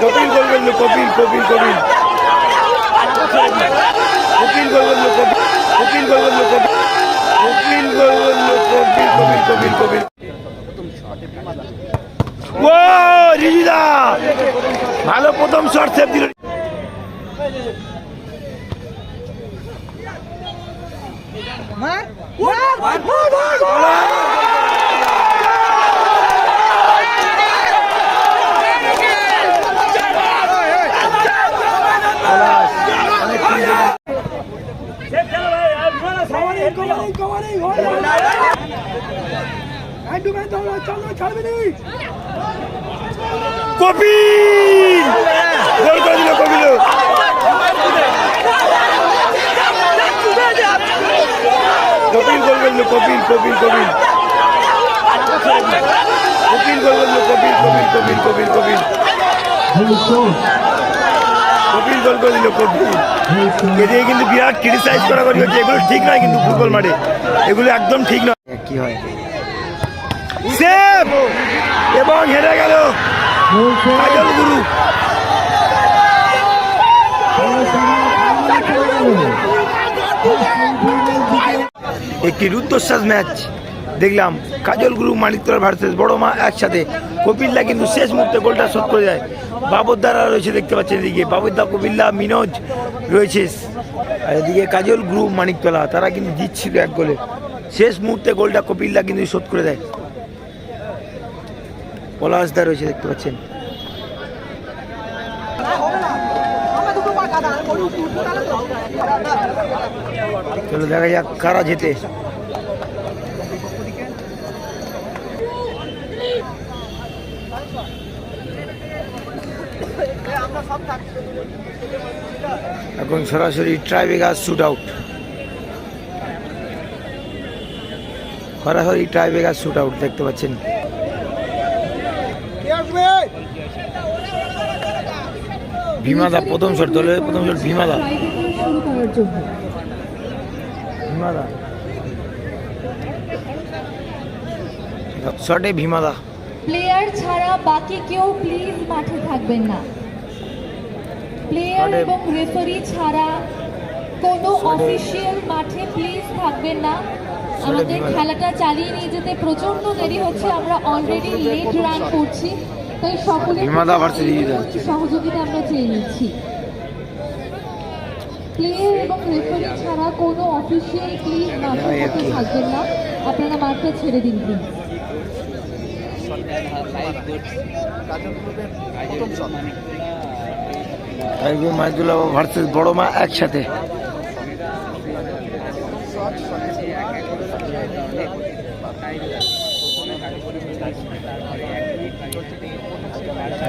কপিল করল কপিল কপিল কপিল। কপিল করল কপিল করল কপিল করল কপিল কপিল কপিল কপিল। ও, রিজিদা! ভালো প্রথম শট সেভ দিল। কপিল! গোল করে দিল কপিল। কপিল গোল করল কপিল কপিল কপিল। কপিল গোল করল কপিল কপিল কপিল কপিল কপিল। কপিল গোল করে দিল কপিল। এদিকে কিন্তু বিরাট ক্রিটিসাইজ করা করি হচ্ছে এগুলো ঠিক নয় কিন্তু ফুটবল মাঠে। এগুলো একদম ঠিক নয়। কি হয়? সেভ! এবং হেরে গেল কাজল গুরু। একটি রুদ্ধশ্বাস ম্যাচ দেখলাম কাজল গুরু মানিকতলা ভার্সেস বড় মা একসাথে কপিল্লা কিন্তু শেষ মুহূর্তে গোলটা শোধ করে যায় বাবরদারা রয়েছে দেখতে পাচ্ছেন এদিকে। বাবরদা কপিল্লা মিনোজ রয়েছে। আর এদিকে কাজল গুরু মানিকতলা, তারা কিন্তু জিতছিল এক গোলে। শেষ মুহূর্তে গোলটা কপিল্লা কিন্তু শোধ করে দেয়। পলাশদা রয়েছে দেখতে পাচ্ছেন। চলো দেখা যাক কারা যেতে এখন সরাসরি ট্রাইবেগার শুট আউট সরাসরি ট্রাইবেগার শুট আউট দেখতে পাচ্ছেন। ভীমাদা প্রথম শট দলের প্রথম শট ভীমাদা। ভীমাদা। শটে ভীমাদা। প্লেয়ার ছাড়া বাকি কেউ প্লিজ মাঠে থাকবেন না। প্লেয়ার এবং রেফারি ছাড়া কোনো অফিসিয়াল মাঠে প্লিজ থাকবেন না। আমাদের খেলাটা চালিয়ে নিয়ে যেতে প্রচণ্ড দেরি হচ্ছে আমরা অলরেডি লেট রান করছি তাই। একটু সহযোগিতা আমরা চেয়ে নিচ্ছি। প্লেয়ার এবং রেফারি ছাড়া কোনো অফিসিয়াল প্লিজ মাঠের হ্যাঁ, থাকবেন না। আপনারা মাঠটা ছেড়ে দিন প্লিজ টাইগার মাইদুল্লাহ ভার্সেস বড় মা একসাথে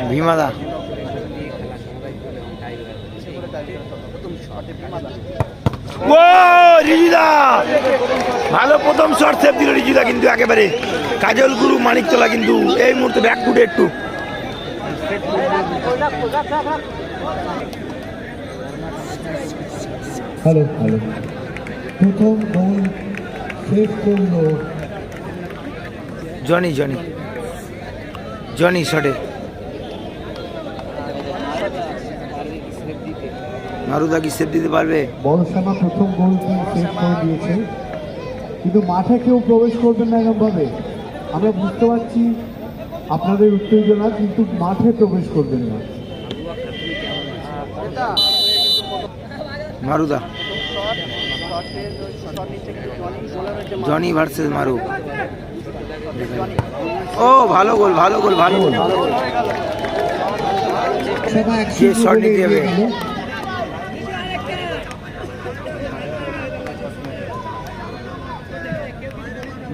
ভীমাদা ও রিজিদা। ভালো প্রথম শর্ট সেভ দিল রিজিদা কিন্তু একেবারে। কাজল গুরু মানিকতলা কিন্তু এই মুহূর্তে ব্যাক ফুটে একটু। হ্যালো হ্যালো প্রথম গোল সেভ করল। জনি জনি জনি শটে মারুদা কি সেভ দিতে পারবে? বলসামা প্রথম গোলটি সেভ করে দিয়েছে? কিন্তু মাঠে কেউ প্রবেশ করবেন না এরকমভাবে আমরা বুঝতে পারছি আপনাদের উত্তেজনা কিন্তু মাঠে প্রবেশ করবেন না। মারুদা জনি ভার্সেস মারু ও ভালো গোল ভালো গোল ভালো গোল নিতে যাবে?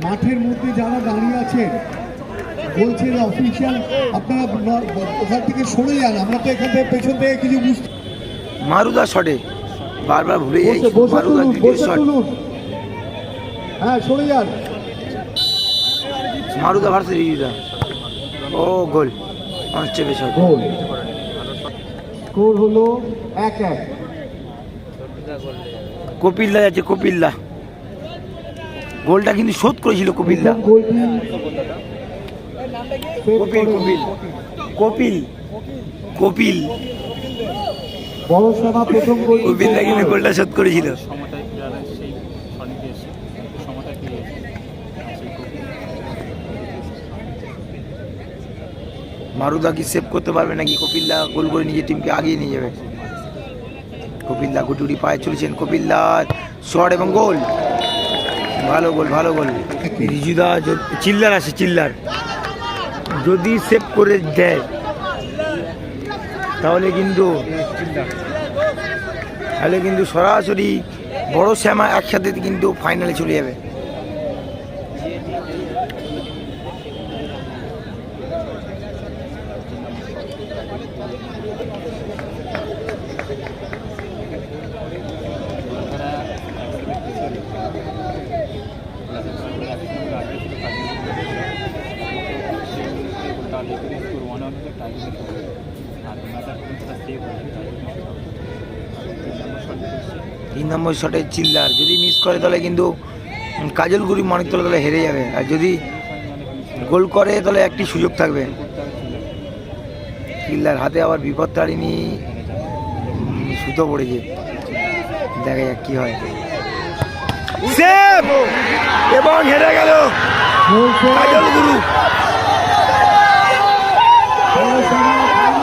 মাঠের মধ্যে যারা দাঁড়িয়ে আছেন বলছেন অফিসিয়াল আপনারা ওখান থেকে সরে যান আমরা তো এখান থেকে পেছন থেকে কিছু বুঝতে মারুদা শটে। বারবার ভুলে যাই মারুদা তুলুন শট। হ্যাঁ সরে যান। মারুদা ভার্সেস রিজুদা ও গোল। চেপে শট। গোল। স্কোর হলো এক এক। কপিল্লা যাচ্ছে কপিল্লা গোলটা কিন্তু শোধ করেছিল save কপিল। কপিল। কপিল কপিল। বড় সেনা প্রথম গোল কপিল কিন্তু গোলটা শোধ করেছিল। মারুদা কি সেভ করতে পারবে নাকি? কপিল্লা গোল করে নিজের টিমকে আগিয়ে নিয়ে যাবে। কপিল্লা গুটুরি পায়ে চলেছেন কপিল্লা শট এবং গোল। ভালো গোল ভালো গোল। রিজুদা চিল্লার আছে, চিল্লার। যদি সেভ করে দেয়, তাহলে কিন্তু তাহলে কিন্তু সরাসরি বড় শ্যামা একসাথে কিন্তু ফাইনালে চলে যাবে। তিন নম্বর শটে চিল্লার। যদি মিস করে তাহলে কিন্তু কাজলগুড়ি মানিকতলা তাহলে হেরে যাবে। আর যদি গোল করে তাহলে একটি সুযোগ থাকবে। চিল্লার হাতে আবার বিপদ তাড়িনি, সুতো পড়েছে দেখা যাক কি হয়। এবং হেরে গেল কাজল বড় সেনা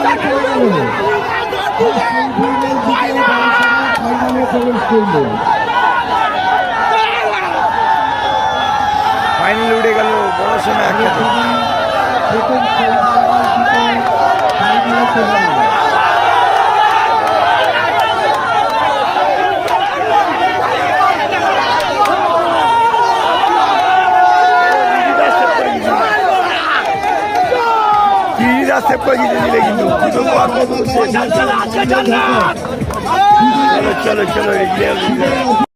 ফাইনালে চলে গেল সেমিফাইনাল জিতে বড় সেনা ফাইনালে উঠে গেল প্রথম সেমিফাইনাল জিতে ফাইনালে চলে গেল কিরিটা সেভ করে জিতে দিলে কিন্তু? চলো চলো